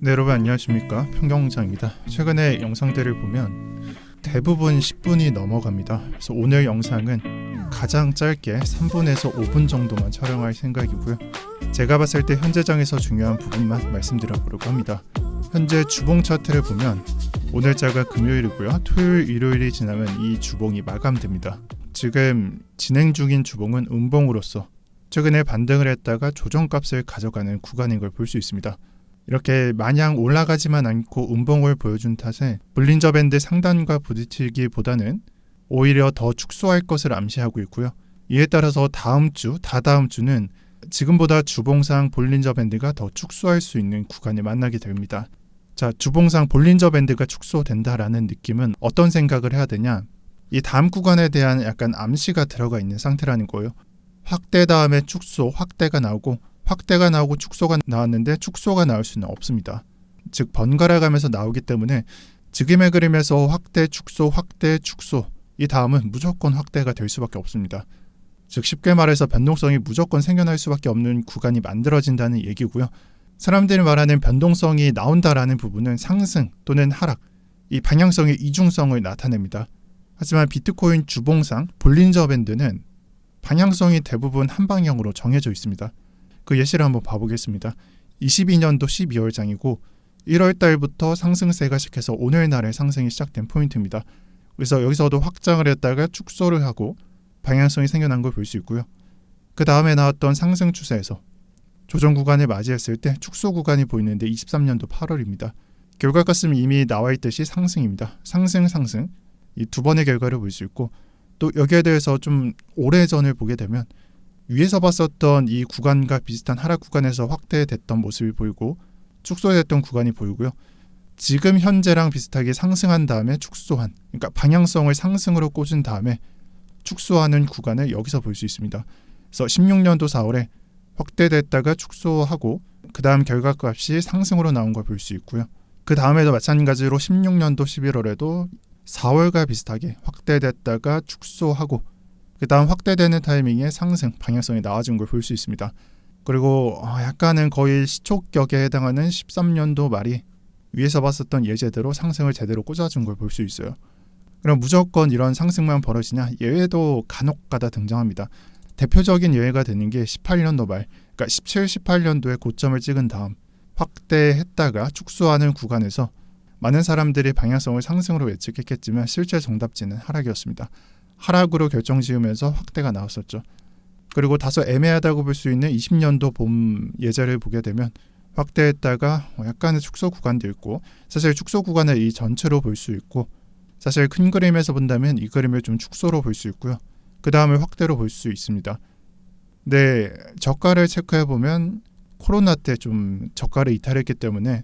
네 여러분 안녕하십니까? 평경장입니다. 최근에 영상들을 보면 대부분 10분이 넘어갑니다. 그래서 오늘 영상은 가장 짧게 3분에서 5분 정도만 촬영할 생각이고요. 제가 봤을 때 현재장에서 중요한 부분만 말씀드려 보려고 합니다. 현재 주봉 차트를 보면 오늘자가 금요일이고요. 토요일 일요일이 지나면 이 주봉이 마감됩니다. 지금 진행 중인 주봉은 음봉으로서 최근에 반등을 했다가 조정값을 가져가는 구간인 걸 볼 수 있습니다 이렇게 마냥 올라가지만 않고 음봉을 보여준 탓에 볼린저 밴드 상단과 부딪히기보다는 오히려 더 축소할 것을 암시하고 있고요. 이에 따라서 다음 주, 다다음 주는 지금보다 주봉상 볼린저 밴드가 더 축소할 수 있는 구간을 만나게 됩니다. 자, 주봉상 볼린저 밴드가 축소된다라는 느낌은 어떤 생각을 해야 되냐? 이 다음 구간에 대한 약간 암시가 들어가 있는 상태라는 거예요. 확대 다음에 축소, 확대가 나오고 확대가 나오고 축소가 나왔는데 축소가 나올 수는 없습니다. 즉 번갈아 가면서 나오기 때문에 지금의 그림에서 확대, 축소, 확대, 축소 이 다음은 무조건 확대가 될 수밖에 없습니다. 즉 쉽게 말해서 변동성이 무조건 생겨날 수밖에 없는 구간이 만들어진다는 얘기고요. 사람들이 말하는 변동성이 나온다라는 부분은 상승 또는 하락, 이 방향성의 이중성을 나타냅니다. 하지만 비트코인 주봉상 볼린저 밴드는 방향성이 대부분 한 방향으로 정해져 있습니다. 그 예시를 한번 봐보겠습니다. 22년도 12월장이고 1월 달부터 상승세가 시작해서 오늘 날에 상승이 시작된 포인트입니다. 그래서 여기서도 확장을 했다가 축소를 하고 방향성이 생겨난 걸 볼 수 있고요. 그 다음에 나왔던 상승 추세에서 조정 구간을 맞이했을 때 축소 구간이 보이는데 23년도 8월입니다. 결과값은 이미 나와 있듯이 상승입니다. 상승 상승 이 두 번의 결과를 볼 수 있고 또 여기에 대해서 좀 오래 전을 보게 되면 위에서 봤었던 이 구간과 비슷한 하락 구간에서 확대됐던 모습이 보이고 축소됐던 구간이 보이고요. 지금 현재랑 비슷하게 상승한 다음에 축소한 그러니까 방향성을 상승으로 꽂은 다음에 축소하는 구간을 여기서 볼 수 있습니다. 그래서 16년도 4월에 확대됐다가 축소하고 그 다음 결과값이 상승으로 나온 걸 볼 수 있고요. 그 다음에도 마찬가지로 16년도 11월에도 4월과 비슷하게 확대됐다가 축소하고 그 다음 확대되는 타이밍에 상승 방향성이 나아진 걸 볼 수 있습니다. 그리고 어, 약간은 거의 시초격에 해당하는 13년도 말이 위에서 봤었던 예제대로 상승을 제대로 꽂아준 걸 볼 수 있어요. 그럼 무조건 이런 상승만 벌어지냐? 예외도 간혹가다 등장합니다. 대표적인 예외가 되는 게 18년도 말, 그러니까 17, 18년도에 고점을 찍은 다음 확대했다가 축소하는 구간에서 많은 사람들이 방향성을 상승으로 예측했겠지만 실제 정답지는 하락이었습니다. 하락으로 결정 지으면서 확대가 나왔었죠. 그리고 다소 애매하다고 볼 수 있는 20년도 봄 예제를 보게 되면 확대했다가 뭐 약간의 축소 구간도 있고 사실 축소 구간을 이 전체로 볼 수 있고 사실 큰 그림에서 본다면 이 그림을 좀 축소로 볼 수 있고요. 그 다음에 확대로 볼 수 있습니다. 네, 저가를 체크해 보면 코로나 때 좀 저가를 이탈했기 때문에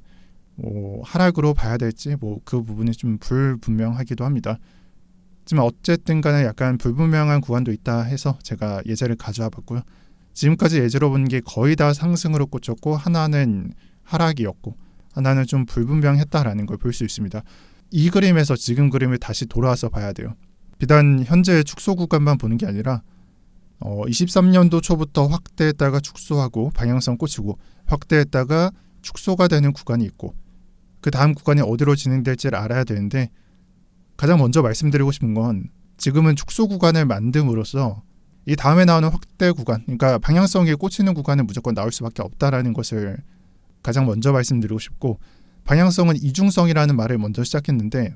뭐 하락으로 봐야 될지 뭐 그 부분이 좀 불분명하기도 합니다. 하지만 어쨌든 간에 약간 불분명한 구간도 있다 해서 제가 예제를 가져와 봤고요. 지금까지 예제로 본 게 거의 다 상승으로 꽂혔고 하나는 하락이었고 하나는 좀 불분명했다라는 걸 볼 수 있습니다. 이 그림에서 지금 그림을 다시 돌아와서 봐야 돼요. 비단 현재 축소 구간만 보는 게 아니라 어, 23년도 초부터 확대했다가 축소하고 방향성 꽂히고 확대했다가 축소가 되는 구간이 있고 그 다음 구간이 어디로 진행될지를 알아야 되는데 가장 먼저 말씀드리고 싶은 건 지금은 축소 구간을 만듦으로써 이 다음에 나오는 확대 구간, 그러니까 방향성에 꽂히는 구간은 무조건 나올 수밖에 없다라는 것을 가장 먼저 말씀드리고 싶고 방향성은 이중성이라는 말을 먼저 시작했는데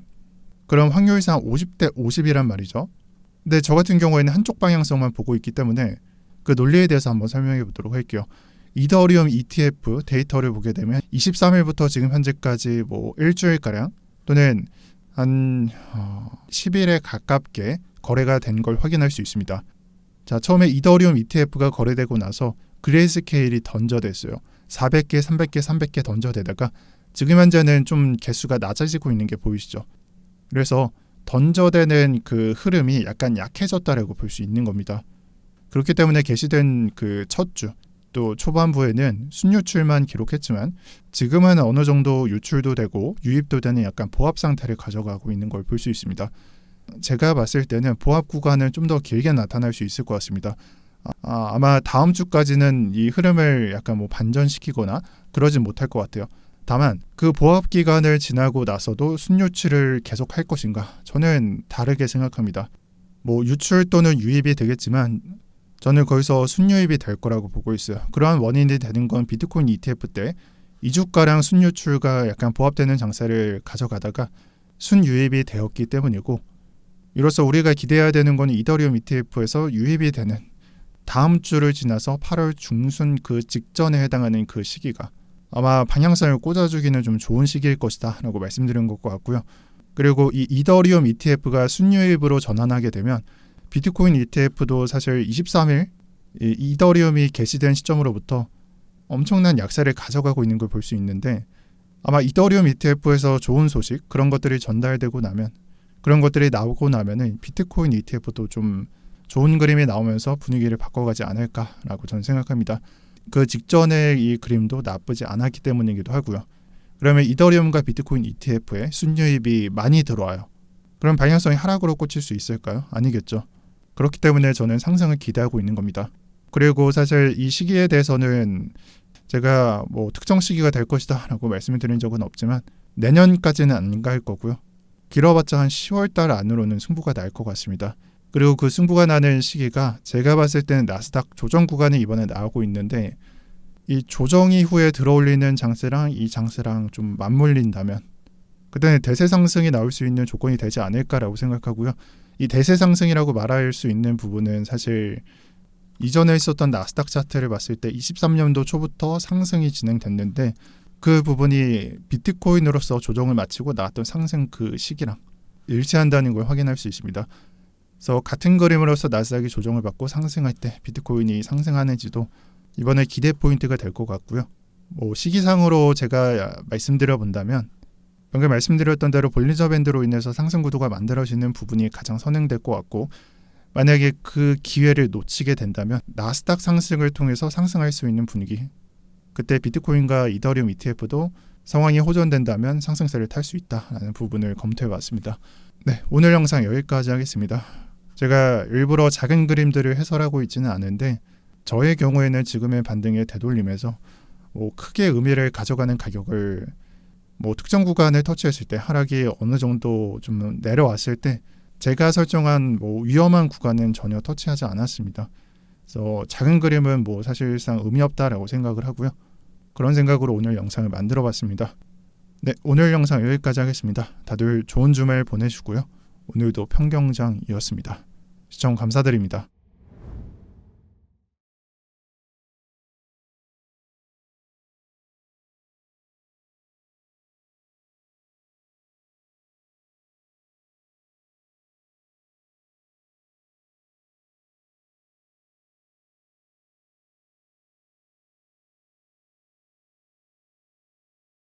그럼 확률상 50대 50이란 말이죠. 근데 저 같은 경우에는 한쪽 방향성만 보고 있기 때문에 그 논리에 대해서 한번 설명해 보도록 할게요. 이더리움 ETF 데이터를 보게 되면 23일부터 지금 현재까지 뭐 일주일 가량 또는 한 어, 10일에 가깝게 거래가 된 걸 확인할 수 있습니다. 자, 처음에 이더리움 ETF가 거래되고 나서 그레이스케일이 던져댔어요. 400개, 300개, 300개 던져대다가 지금 현재는 좀 개수가 낮아지고 있는 게 보이시죠? 그래서 던져대는 그 흐름이 약간 약해졌다라고 볼 수 있는 겁니다. 그렇기 때문에 게시된 그 첫 주, 또 초반부에는 순유출만 기록했지만 지금은 어느 정도 유출도 되고 유입도 되는 약간 보합 상태를 가져가고 있는 걸 볼 수 있습니다. 제가 봤을 때는 보합 구간은 좀 더 길게 나타날 수 있을 것 같습니다. 아, 아마 다음 주까지는 이 흐름을 약간 뭐 반전시키거나 그러진 못할 것 같아요. 다만 그 보합 기간을 지나고 나서도 순유출을 계속 할 것인가? 저는 다르게 생각합니다. 뭐 유출 또는 유입이 되겠지만 저는 거기서 순유입이 될 거라고 보고 있어요. 그러한 원인이 되는 건 비트코인 ETF 때 2주가량 순유출과 약간 보합되는 장세를 가져가다가 순유입이 되었기 때문이고 이로써 우리가 기대해야 되는 건 이더리움 ETF에서 유입이 되는 다음 주를 지나서 8월 중순 그 직전에 해당하는 그 시기가 아마 방향성을 꽂아주기는 좀 좋은 시기일 것이다 라고 말씀드린 것 같고요. 그리고 이 이더리움 ETF가 순유입으로 전환하게 되면 비트코인 ETF도 사실 23일 이 이더리움이 개시된 시점으로부터 엄청난 약세를 가져가고 있는 걸 볼 수 있는데 아마 이더리움 ETF에서 좋은 소식 그런 것들이 전달되고 나면 그런 것들이 나오고 나면은 비트코인 ETF도 좀 좋은 그림이 나오면서 분위기를 바꿔가지 않을까라고 저는 생각합니다. 그 직전의 이 그림도 나쁘지 않았기 때문이기도 하고요. 그러면 이더리움과 비트코인 ETF에 순유입이 많이 들어와요. 그럼 방향성이 하락으로 꽂힐 수 있을까요? 아니겠죠. 그렇기 때문에 저는 상승을 기대하고 있는 겁니다. 그리고 사실 이 시기에 대해서는 제가 뭐 특정 시기가 될 것이다 라고 말씀을 드린 적은 없지만 내년까지는 안 갈 거고요. 길어봤자 한 10월 달 안으로는 승부가 날 것 같습니다. 그리고 그 승부가 나는 시기가 제가 봤을 때는 나스닥 조정 구간이 이번에 나오고 있는데 이 조정 이후에 들어올리는 장세랑 이 장세랑 좀 맞물린다면 그때는 대세 상승이 나올 수 있는 조건이 되지 않을까라고 생각하고요. 이 대세 상승이라고 말할 수 있는 부분은 사실 이전에 있었던 나스닥 차트를 봤을 때 23년도 초부터 상승이 진행됐는데 그 부분이 비트코인으로서 조정을 마치고 나왔던 상승 그 시기랑 일치한다는 걸 확인할 수 있습니다. 그래서 같은 그림으로서 나스닥이 조정을 받고 상승할 때 비트코인이 상승하는지도 이번에 기대 포인트가 될 것 같고요. 뭐 시기상으로 제가 말씀드려 본다면 방금 말씀드렸던 대로 볼리저 밴드로 인해서 상승 구도가 만들어지는 부분이 가장 선행될 것 같고 만약에 그 기회를 놓치게 된다면 나스닥 상승을 통해서 상승할 수 있는 분위기 그때 비트코인과 이더리움 ETF도 상황이 호전된다면 상승세를 탈 수 있다라는 부분을 검토해 봤습니다. 네, 오늘 영상 여기까지 하겠습니다. 제가 일부러 작은 그림들을 해설하고 있지는 않은데 저의 경우에는 지금의 반등의 되돌림에서 뭐 크게 의미를 가져가는 가격을 뭐 특정 구간을 터치했을 때 하락이 어느 정도 좀 내려왔을 때 제가 설정한 뭐 위험한 구간은 전혀 터치하지 않았습니다. 그래서 작은 그림은 뭐 사실상 의미 없다라고 생각을 하고요. 그런 생각으로 오늘 영상을 만들어 봤습니다. 네, 오늘 영상 여기까지 하겠습니다. 다들 좋은 주말 보내시고요. 오늘도 평경장이었습니다. 시청 감사드립니다.